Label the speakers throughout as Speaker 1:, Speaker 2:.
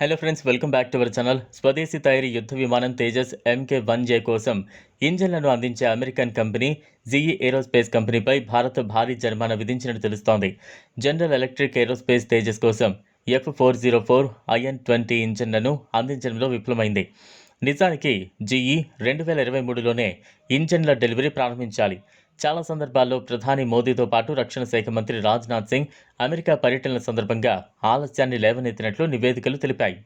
Speaker 1: Hello friends welcome back to our channel స్వదేశీ తయారీ యుద్ధ విమానం తేజస్ ఎంకే వన్ జే కోసం ఇంజన్లను అందించే అమెరికన్ కంపెనీ జీఈ ఏరోస్పేస్ కంపెనీపై భారత్ భారీ జరిమానా విధించినట్టు తెలుస్తోంది. జనరల్ ఎలక్ట్రిక్ ఏరోస్పేస్ తేజస్ కోసం F four zero four IN twenty ఇంజన్లను అందించడంలో విఫలమైంది. నిజానికి జీఈ రెండు వేల ఇరవై మూడులోనే ఇంజన్ల డెలివరీ ప్రారంభించాలి. చాలా సందర్భాల్లో ప్రధాని మోదీతో పాటు రక్షణ శాఖ మంత్రి రాజ్నాథ్ సింగ్ అమెరికా పర్యటనల సందర్భంగా ఆలస్యాన్ని లేవనెత్తినట్లు నివేదికలు తెలిపాయి.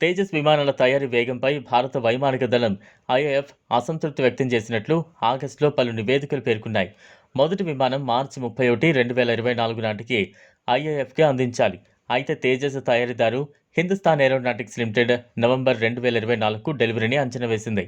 Speaker 1: తేజస్ విమానాల తయారీ వేగంపై భారత వైమానిక దళం ఐఏఎఫ్ అసంతృప్తి వ్యక్తం చేసినట్లు ఆగస్టులో పలు నివేదికలు పేర్కొన్నాయి. మొదటి విమానం మార్చి ముప్పై ఒకటి రెండు వేల ఇరవై నాలుగు నాటికి ఐఏఎఫ్కి అందించాలి. అయితే తేజస్ తయారీదారు హిందుస్థాన్ ఏరోనాటిక్స్ లిమిటెడ్ నవంబర్ రెండు వేల ఇరవై నాలుగుకు డెలివరీని అంచనా వేసింది.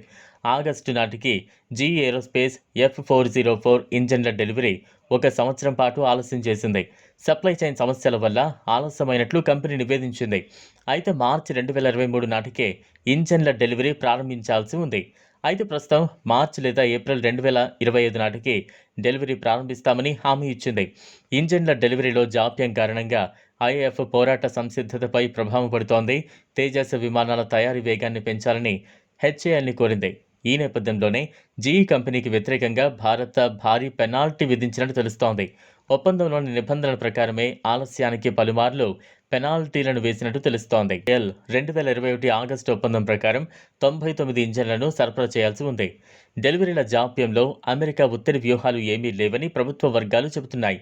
Speaker 1: ఆగస్టు నాటికి G aerospace F four zero four ఇంజన్ల delivery ఒక సంవత్సరం పాటు ఆలస్యం చేసింది. సప్లై చైన్ సమస్యల వల్ల ఆలస్యమైనట్లు కంపెనీ నివేదించింది. అయితే మార్చి రెండు వేల ఇరవై మూడు నాటికే ఇంజన్ల డెలివరీ ప్రారంభించాల్సి ఉంది. అయితే ప్రస్తుతం మార్చి లేదా ఏప్రిల్ రెండు వేల ఇరవై ఐదు నాటికి డెలివరీ ప్రారంభిస్తామని హామీ ఇచ్చింది. ఇంజన్ల డెలివరీలో జాప్యం కారణంగా ఐఎఫ్ పోరాట సంసిద్ధతపై ప్రభావం పడుతోంది. తేజస్ విమానాల తయారీ వేగాన్ని పెంచాలని హెచ్ఏఎల్ని కోరింది. ఈ నేపథ్యంలోనే జీఈ కంపెనీకి వ్యతిరేకంగా భారత్ భారీ పెనాల్టీ విధించినట్టు తెలుస్తోంది. ఒప్పందంలోని నిబంధనల ప్రకారమే ఆలస్యానికి పలుమార్లు పెనాల్టీలను వేసినట్టు తెలుస్తోంది. ఎల్ రెండు వేల ఇరవై ఒకటి ఆగస్టు ఒప్పందం ప్రకారం తొంభై తొమ్మిది ఇంజన్లను సరఫరా చేయాల్సి ఉంది. డెలివరీల జాప్యంలో అమెరికా ఒత్తిడి వ్యూహాలు ఏమీ లేవని ప్రభుత్వ వర్గాలు చెబుతున్నాయి.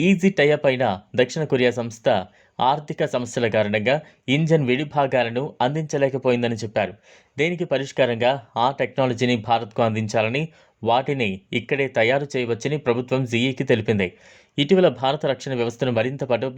Speaker 1: ఈజీ టైప్ అయిన దక్షిణ కొరియా సంస్థ ఆర్థిక సమస్యల కారణంగా ఇంజన్ విడిభాగాలను అందించలేకపోయిందని చెప్పారు. దీనికి పరిష్కారంగా ఆ టెక్నాలజీని భారత్కు అందించాలని వాటిని ఇక్కడే తయారు చేయవచ్చని ప్రభుత్వం జీఈకి తెలిపింది. ఇటీవల భారత రక్షణ వ్యవస్థను మరింత పటు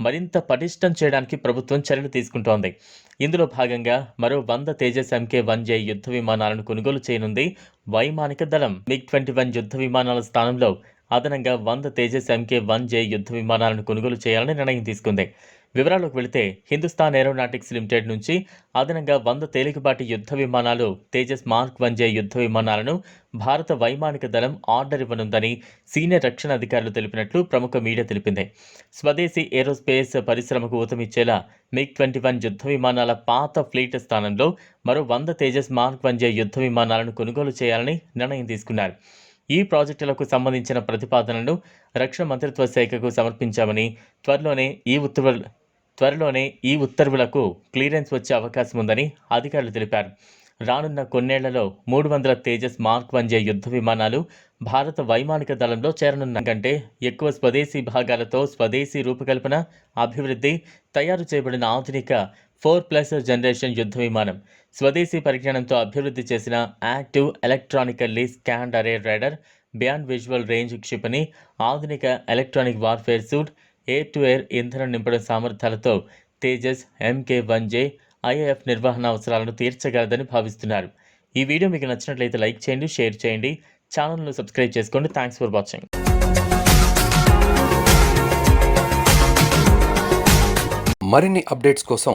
Speaker 1: మరింత పటిష్టం చేయడానికి ప్రభుత్వం చర్యలు తీసుకుంటోంది. ఇందులో భాగంగా మరో వంద తేజస్ ఎంకే వన్ జే యుద్ధ విమానాలను కొనుగోలు చేయనుంది వైమానిక దళం. మిగ్ ట్వంటీ వన్ యుద్ధ విమానాల స్థానంలో అదనంగా వంద తేజస్ ఎంకే వన్ జే యుద్ధ విమానాలను కొనుగోలు చేయాలని నిర్ణయం తీసుకుంది. వివరాల్లోకి వెళితే హిందుస్థాన్ ఏరోనాటిక్స్ లిమిటెడ్ నుంచి అదనంగా వంద తేలికపాటి యుద్ధ విమానాలు తేజస్ మార్క్ వంజే యుద్ధ విమానాలను భారత వైమానిక దళం ఆర్డర్ ఇవ్వనుందని సీనియర్ రక్షణ అధికారులు తెలిపినట్లు ప్రముఖ మీడియా తెలిపింది. స్వదేశీ ఏరోస్పేస్ పరిశ్రమకు ఊతమిచ్చేలా మిగ్ ట్వంటీ వన్ యుద్ధ విమానాల పాత ఫ్లీట్ స్థానంలో మరో వంద తేజస్ మార్క్ వంజే యుద్ధ విమానాలను కొనుగోలు చేయాలని నిర్ణయం తీసుకున్నారు. ఈ ప్రాజెక్టులకు సంబంధించిన ప్రతిపాదనలను రక్షణ మంత్రిత్వ శాఖకు సమర్పించామని త్వరలోనే ఈ ఉత్తర్వులు త్వరలోనే ఈ ఉత్తర్వులకు క్లియరెన్స్ వచ్చే అవకాశం ఉందని అధికారులు తెలిపారు. రానున్న కొన్నేళ్ళలో మూడు వందల తేజస్ మార్క్ వన్ జే యుద్ధ విమానాలు భారత వైమానిక దళంలో చేరనున్న కంటే ఎక్కువ స్వదేశీ భాగాలతో స్వదేశీ రూపకల్పన అభివృద్ధి తయారు చేయబడిన ఆధునిక ఫోర్ ప్లస్ జనరేషన్ యుద్ధ విమానం స్వదేశీ పరిజ్ఞానంతో అభివృద్ధి చేసిన active electronically scanned array radar beyond visual range క్షిపణి ఆధునిక electronic warfare suite air to air ఇంధనం నింపడం సామర్థ్యాలతో Tejas MK one J IAF నిర్వహణ అవసరాలను తీర్చగలదని భావిస్తున్నారు. ఈ వీడియో మీకు నచ్చినట్లయితే లైక్ చేయండి షేర్ చేయండి ఛానల్ను సబ్స్క్రైబ్ చేసుకోండి. Thanks for watching.
Speaker 2: మరిన్ని అప్డేట్స్ కోసం